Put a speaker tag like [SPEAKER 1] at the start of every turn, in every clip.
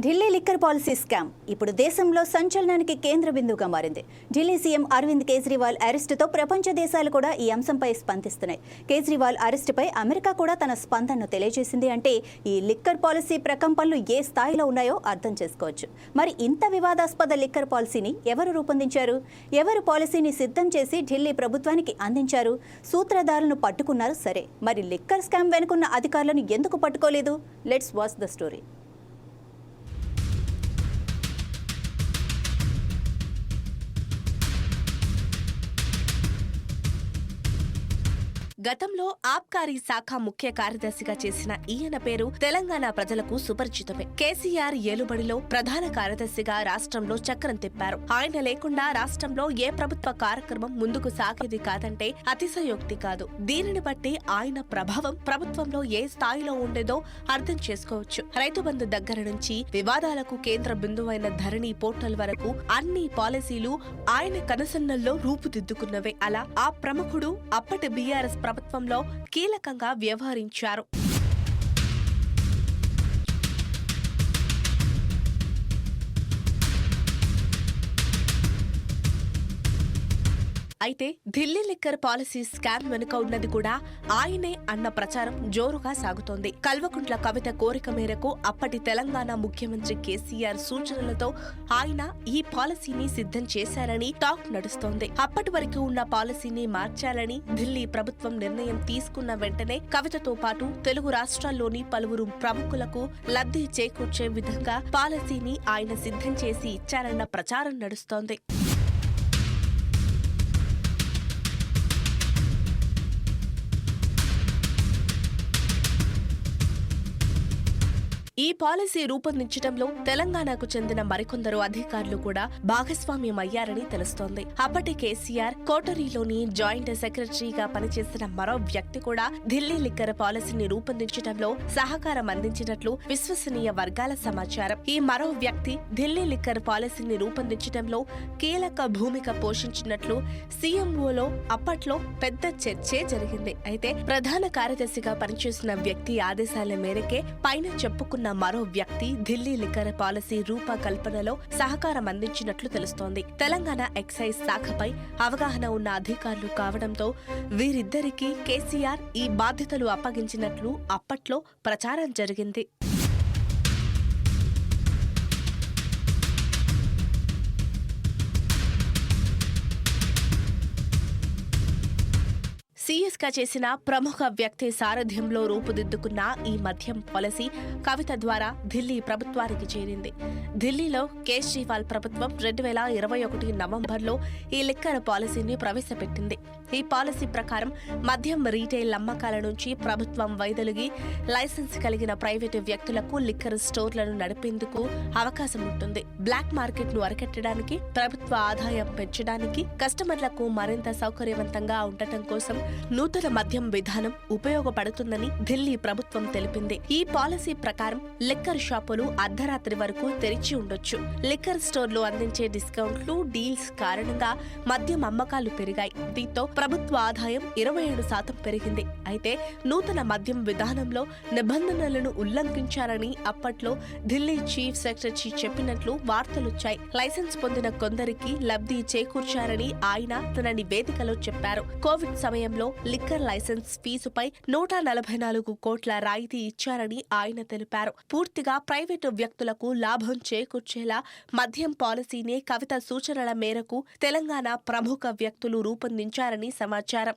[SPEAKER 1] Delhi liquor policy scam. ఇప్పుడు దేశంలో సంచలనానికి కేంద్ర బిందువుగా మారింది. ఢిల్లీ సీఎం అరవింద్ కేజ్రీవాల్ అరెస్టుతో ప్రపంచ దేశాలు కూడా ఈ అంశంపై స్పందిస్తున్నాయి. కేజ్రీవాల్ అరెస్టుపై అమెరికా కూడా తన స్పందనను తెలియజేసింది అంటే ఈ లిక్కర్ పాలసీ ప్రకంపనలు ఏ స్థాయిలో ఉన్నాయో అర్థం చేసుకోవచ్చు. మరి ఇంత వివాదాస్పద లిక్కర్ పాలసీని ఎవరు రూపొందించారు? ఎవరు పాలసీని సిద్ధం చేసి ఢిల్లీ ప్రభుత్వానికి అందించారు? సూత్రధారులను పట్టుకున్నారు సరే. మరి లిక్కర్ స్కామ్ వెనుకున్న అధికారులను ఎందుకు పట్టుకోలేదు? Let's watch the story.
[SPEAKER 2] గతంలో ఆబ్కారీ శాఖ ముఖ్య కార్యదర్శిగా చేసిన ఈయన పేరు తెలంగాణ ప్రజలకు సుపరిచితమే. కేసీఆర్ ఏలుబడిలో ప్రధాన కార్యదర్శిగా రాష్ట్రంలో చక్రం తిప్పారు. ఆయన లేకుండా రాష్ట్రంలో ఏ ప్రభుత్వ కార్యక్రమం ముందుకు సాగేది కాదంటే అతిశయోక్తి కాదు. దీనిని బట్టి ఆయన ప్రభావం ప్రభుత్వంలో ఏ స్థాయిలో ఉండేదో అర్థం చేసుకోవచ్చు. రైతు బంధు దగ్గర నుంచి వివాదాలకు కేంద్ర బిందువైన ధరణి పోర్టల్ వరకు అన్ని పాలసీలు ఆయన కనసన్నల్లో రూపుదిద్దుకున్నవే. అలా ఆ ప్రముఖుడు అప్పటి బీఆర్ఎస్ ప్రభుత్వంలో కీలకంగా వ్యవహరించారు. అయితే ఢిల్లీ లిక్కర్ పాలసీ స్కామ్ వెనుక ఉన్నది కూడా ఆయనే అన్న ప్రచారం జోరుగా సాగుతోంది. కల్వకుంట్ల కవిత కోరిక మేరకు అప్పటి తెలంగాణ ముఖ్యమంత్రి కేసీఆర్ సూచనలతో ఆయన ఈ పాలసీని సిద్ధం చేశారని టాక్ నడుస్తోంది. అప్పటి వరకు ఉన్న పాలసీని మార్చాలని ఢిల్లీ ప్రభుత్వం నిర్ణయం తీసుకున్న వెంటనే కవితతో పాటు తెలుగు రాష్ట్రాల్లోని పలువురు ప్రముఖులకు లబ్ధి చేకూర్చే విధంగా పాలసీని ఆయన సిద్ధం చేసి ఇచ్చారన్న ప్రచారం నడుస్తోంది. ఈ పాలసీ రూపొందించడంలో తెలంగాణకు చెందిన మరికొందరు అధికారులు కూడా భాగస్వామ్యం అయ్యారని తెలుస్తోంది. అప్పటి కేసీఆర్ కోటరీలోని జాయింట్ సెక్రటరీగా పనిచేసిన మరో వ్యక్తి కూడా ఢిల్లీ లిక్కర్ పాలసీని రూపొందించడంలో సహకారం అందించినట్లు విశ్వసనీయ వర్గాల సమాచారం. ఈ మరో వ్యక్తి ఢిల్లీ లిక్కర్ పాలసీని రూపొందించడంలో కీలక భూమిక పోషించినట్లు సీఎంఓలో అప్పట్లో పెద్ద చర్చే జరిగింది. అయితే ప్రధాన కార్యదర్శిగా పనిచేసిన వ్యక్తి ఆదేశాల మేరకే పైన చెప్పుకున్న మరో వ్యక్తి ఢిల్లీ లిక్కర్ పాలసీ రూపకల్పనలో సహకారం అందించినట్లు తెలుస్తోంది. తెలంగాణ ఎక్సైజ్ శాఖపై అవగాహన ఉన్న అధికారులు కావడంతో వీరిద్దరికీ కేసీఆర్ ఈ బాధ్యతలు అప్పగించినట్లు అప్పట్లో ప్రచారం జరిగింది. గా చేసిన ప్రముఖ వ్యక్తి సారథ్యంలో రూపుదిద్దుకున్న ఈ మద్యం పాలసీ కవిత ద్వారా ఢిల్లీ ప్రభుత్వానికి చేరింది. ఢిల్లీలో కేజ్రీవాల్ ప్రభుత్వం రెండు వేల ఇరవై ఒకటి నవంబర్లో ఈ లిక్కర్ పాలసీని ప్రవేశపెట్టింది. ఈ పాలసీ ప్రకారం మద్యం రీటైల్ అమ్మకాల నుంచి ప్రభుత్వం వైదొలిగి లైసెన్స్ కలిగిన ప్రైవేటు వ్యక్తులకు లిక్కర్ స్టోర్లను నడిపేందుకు అవకాశం ఉంటుంది. బ్లాక్ మార్కెట్ను అరికట్టడానికి ప్రభుత్వ ఆదాయం పెంచడానికి కస్టమర్లకు మరింత సౌకర్యవంతంగా ఉండటం కోసం నూతన మద్యం విధానం ఉపయోగపడుతుందని ఢిల్లీ ప్రభుత్వం తెలిపింది. ఈ పాలసీ ప్రకారం లిక్కర్ షాపులు అర్ధరాత్రి వరకు తెరిచి ఉండొచ్చు. లిక్కర్ స్టోర్లు అందించే డిస్కౌంట్లు డీల్స్ కారణంగా మద్యం అమ్మకాలు పెరిగాయి. దీంతో ప్రభుత్వ ఆదాయం ఇరవై ఏడు శాతం పెరిగింది. అయితే నూతన మద్యం విధానంలో నిబంధనలను ఉల్లంఘించారని అప్పట్లో ఢిల్లీ చీఫ్ సెక్రటరీ చెప్పినట్లు వార్తలొచ్చాయి. లైసెన్స్ పొందిన కొందరికి లబ్ధి చేకూర్చారని ఆయన తన నివేదికలో చెప్పారు. కోవిడ్ సమయంలో లిక్కర్ లైసెన్స్ ఫీజుపై నూట నలభై నాలుగు కోట్ల రాయితీ ఇచ్చారని ఆయన తెలిపారు. పూర్తిగా ప్రైవేటు వ్యక్తులకు లాభం చేకూర్చేలా మద్యం పాలసీనే కవిత సూచనల మేరకు తెలంగాణ ప్రముఖ వ్యక్తులు రూపొందించారని సమాచారం.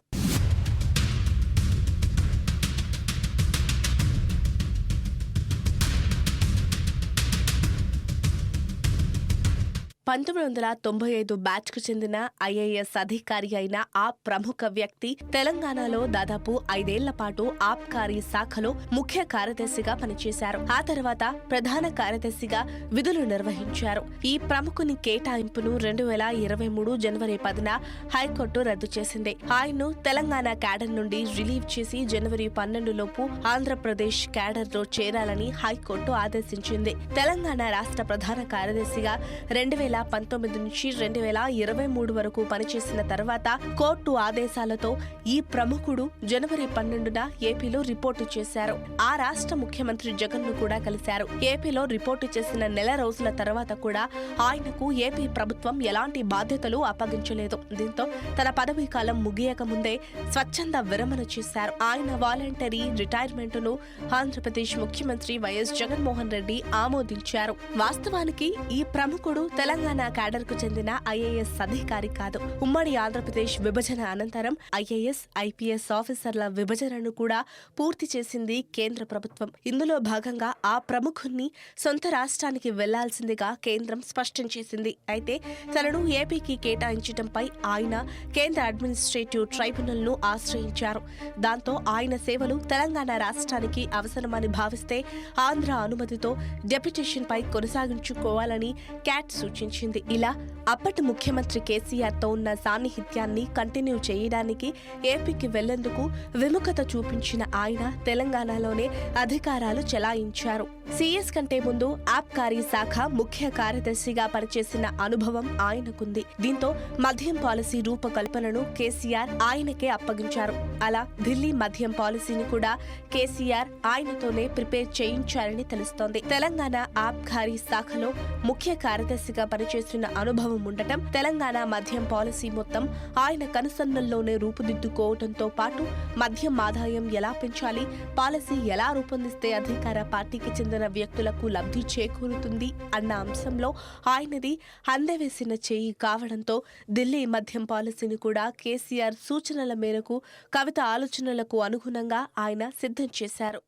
[SPEAKER 2] పంతొమ్మిది వందల తొంభై ఐదు బ్యాచ్కు చెందిన ఐఏఎస్ అధికారి అయిన ఆ ప్రముఖ వ్యక్తి తెలంగాణలో దాదాపు ఐదేళ్ళ పాటు ఆబ్కారీ శాఖలో ముఖ్య కార్యదర్శిగా పనిచేశారు. ఆ తర్వాత ప్రధాన కార్యదర్శిగా విధులు నిర్వహించారు. ఈ ప్రముఖుని కేటాయింపును రెండు వేల ఇరవై మూడు జనవరి పదిన హైకోర్టు రద్దు చేసింది. ఆయన్ను తెలంగాణ క్యాడర్ నుండి రిలీవ్ చేసి జనవరి పన్నెండు లోపు ఆంధ్రప్రదేశ్ క్యాడర్లో చేరాలని హైకోర్టు ఆదేశించింది. తెలంగాణ రాష్ట్ర ప్రధాన కార్యదర్శిగా రెండు వేల వేల పంతొమ్మిది నుంచి రెండు వేల ఇరవై మూడు వరకు పనిచేసిన తర్వాత కోర్టు ఆదేశాలతో ఈ ప్రముఖుడు జనవరి పన్నెండున ఏపీలో రిపోర్టు చేశారు. ఆ రాష్ట్ర ముఖ్యమంత్రి జగన్ను కూడా కలిశారు. ఏపీలో రిపోర్టు చేసిన నెల రోజుల తర్వాత కూడా ఆయనకు ఏపీ ప్రభుత్వం ఎలాంటి బాధ్యతలు అప్పగించలేదు. దీంతో తన పదవీ కాలం ముగియక ముందే స్వచ్ఛంద విరమణ చేశారు. ఆయన వాలంటరీ రిటైర్మెంట్ను ఆంధ్రప్రదేశ్ ముఖ్యమంత్రి వైఎస్ జగన్మోహన్ రెడ్డి ఆమోదించారు. వాస్తవానికి ఈ ప్రముఖుడు తెలంగాణ క్యాడర్కు చెందిన ఐఏఎస్ అధికారి కాదు. ఉమ్మడి ఆంధ్రప్రదేశ్ విభజన అనంతరం ఐఏఎస్ ఐపీఎస్ ఆఫీసర్ల విభజనను కూడా పూర్తి చేసింది కేంద్ర ప్రభుత్వం. ఇందులో భాగంగా ఆ ప్రముఖుణ్ణి సొంత రాష్ట్రానికి వెళ్ళాల్సిందిగా కేంద్రం స్పష్టం చేసింది. అయితే తనను ఏపీకి కేటాయించడంపై ఆయన కేంద్ర అడ్మినిస్ట్రేటివ్ ట్రైబ్యునల్ను ఆశ్రయించారు. దాంతో ఆయన సేవలు తెలంగాణ రాష్ట్రానికి అవసరమని భావిస్తే ఆంధ్ర అనుమతితో డెప్యుటేషన్ పై కొనసాగించుకోవాలని క్యాట్ సూచించారు. సూచించింది ఇలా అప్పటి ముఖ్యమంత్రి కేసీఆర్తో ఉన్న సాన్నిహిత్యాన్ని కంటిన్యూ చేయడానికి ఏపీకి వెళ్ళేందుకు విముఖత చూపించిన ఆయన తెలంగాణలోనే అధికారాలు చెలాయించారు. సీఎస్ కంటే ముందు ఆబ్కారీ శాఖ ముఖ్య కార్యదర్శిగా పనిచేసిన అనుభవం ఆయనకుంది. దీంతో మద్యం పాలసీ రూపకల్పనను కేసీఆర్ ఆయనకే అప్పగించారు. అలా ఢిల్లీ మద్యం పాలసీని కూడా కేసీఆర్ ఆయనతోనే ప్రిపేర్ చేయించారని తెలుస్తోంది. తెలంగాణ ఆబ్కారీ శాఖలో ముఖ్య కార్యదర్శిగా పనిచేసిన అనుభవం ఉండటం తెలంగాణ మద్యం పాలసీ మొత్తం ఆయన కనుసన్నల్లోనే రూపుదిద్దుకోవడంతో పాటు మద్యం ఆదాయం ఎలా పెంచాలి పాలసీ ఎలా రూపొందిస్తే అధికార పార్టీకి చెందిన వ్యక్తులకు లబ్ధి చేకూరుతుంది అన్న అంశంలో ఆయనది అందవేసిన చేయి కావడంతో ఢిల్లీ మద్యం పాలసీని కూడా కేసీఆర్ సూచనల మేరకు కవిత ఆలోచనలకు అనుగుణంగా ఆయన సిద్ధం చేశారు.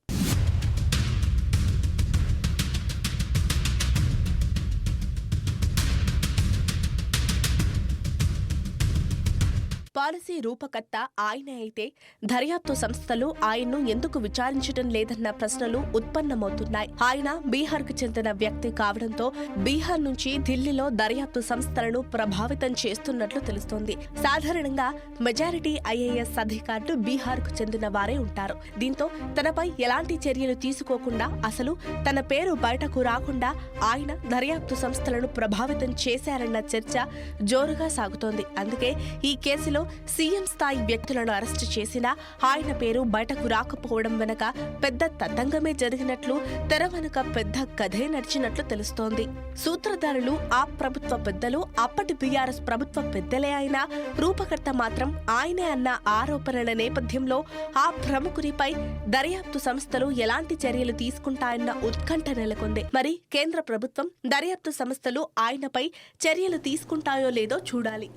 [SPEAKER 2] పాలసీ రూపకర్త ఆయన అయితే దర్యాప్తు సంస్థలు ఆయన్ను ఎందుకు విచారించడం లేదన్న ప్రశ్నలు ఉత్పన్నమవుతున్నాయి. ఆయన బీహార్కు చెందిన వ్యక్తి కావడంతో బీహార్ నుంచి ఢిల్లీలో దర్యాప్తు సంస్థలను ప్రభావితం చేస్తున్నట్లు తెలుస్తోంది. సాధారణంగా మెజారిటీ ఐఏఎస్ అధికారులు బీహార్కు చెందిన వారే ఉంటారు. దీంతో తనపై ఎలాంటి చర్యలు తీసుకోకుండా అసలు తన పేరు బయటకు రాకుండా ఆయన దర్యాప్తు సంస్థలను ప్రభావితం చేశారన్న చర్చ జోరుగా సాగుతోంది. అందుకే ఈ కేసులో సీఎం స్థాయి వ్యక్తులను అరెస్టు చేసినా ఆయన పేరు బయటకు రాకపోవడం వెనక పెద్ద తతంగమే జరిగినట్లు తెర వెనుక పెద్ద కథే నడిచినట్లు తెలుస్తోంది. సూత్రధారులు ఆ ప్రభుత్వ పెద్దలు అప్పటి బీఆర్ఎస్ ప్రభుత్వ పెద్దలే అయినా రూపకర్త మాత్రం ఆయనే అన్న ఆరోపణల నేపథ్యంలో ఆ ప్రముఖునిపై దర్యాప్తు సంస్థలు ఎలాంటి చర్యలు తీసుకుంటాయన్న ఉత్కంఠ నెలకొంది. మరి కేంద్ర ప్రభుత్వం దర్యాప్తు సంస్థలు ఆయనపై చర్యలు తీసుకుంటాయో లేదో చూడాలి.